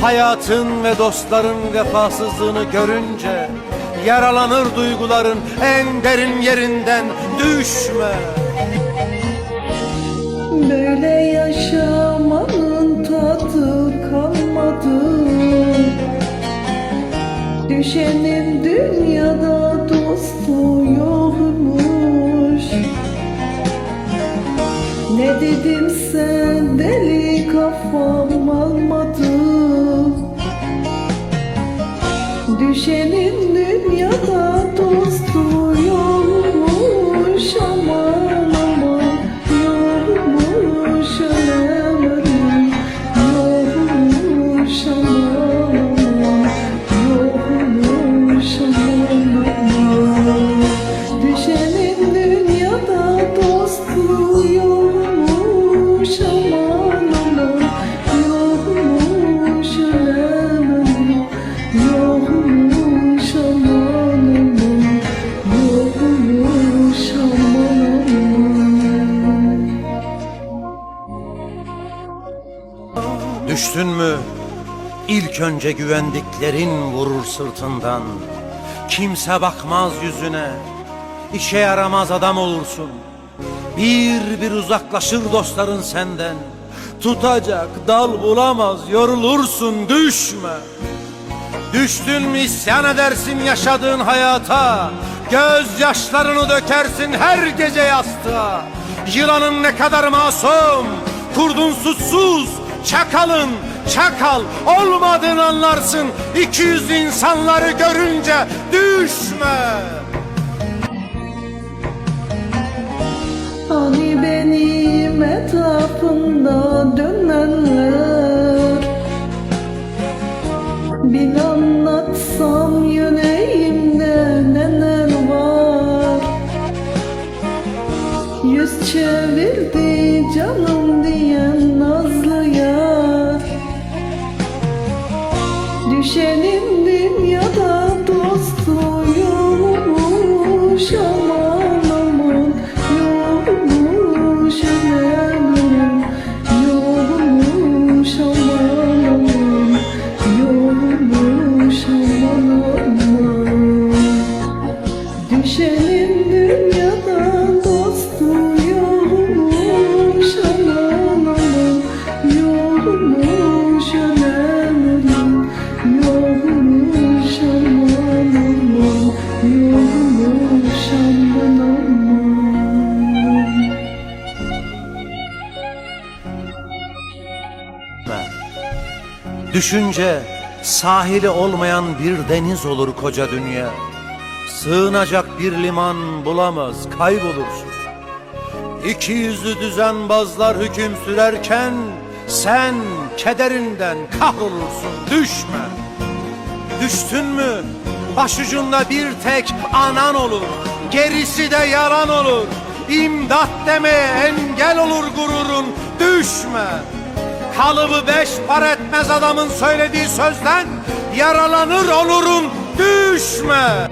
Hayatın ve dostların vefasızlığını görünce yaralanır duyguların en derin yerinden düşme. Böyle yaşamanın tadı kalmadı. Düşenin dünyada dostu yokmuş. Ne dedimse deli kafam almadı Düşenin dünyada dostu yokmuş. Aman aman Yokmuş ölemedim Yokmuş aman aman Yokmuş aman aman Düşenin dünyada dostu yokmuş. Aman aman Düştün mü ilk önce güvendiklerin vurur sırtından. Kimse bakmaz yüzüne. işe yaramaz adam olursun. Bir bir uzaklaşır dostların senden. Tutacak dal bulamaz yorulursun düşme. Düştün mü isyan edersin yaşadığın hayata Gözyaşlarını dökersin her gece yastığa Yılanın ne kadar masum Kurdun suçsuz Çakalın çakal olmadığını anlarsın. İki yüzlü insanları görünce düşme. Hani benim etrafımda Düşünce sahili olmayan bir deniz olur koca dünya. Sığınacak bir liman bulamaz kaybolursun. İki yüzlü düzenbazlar hüküm sürerken Sen kederinden kahrolursun düşme. Düştün mü başucunda bir tek anan olur Gerisi de yalan olur. İmdat demeye engel olur gururun düşme Kalıbı beş para etmez adamın söylediği sözden Yaralanır olurun düşme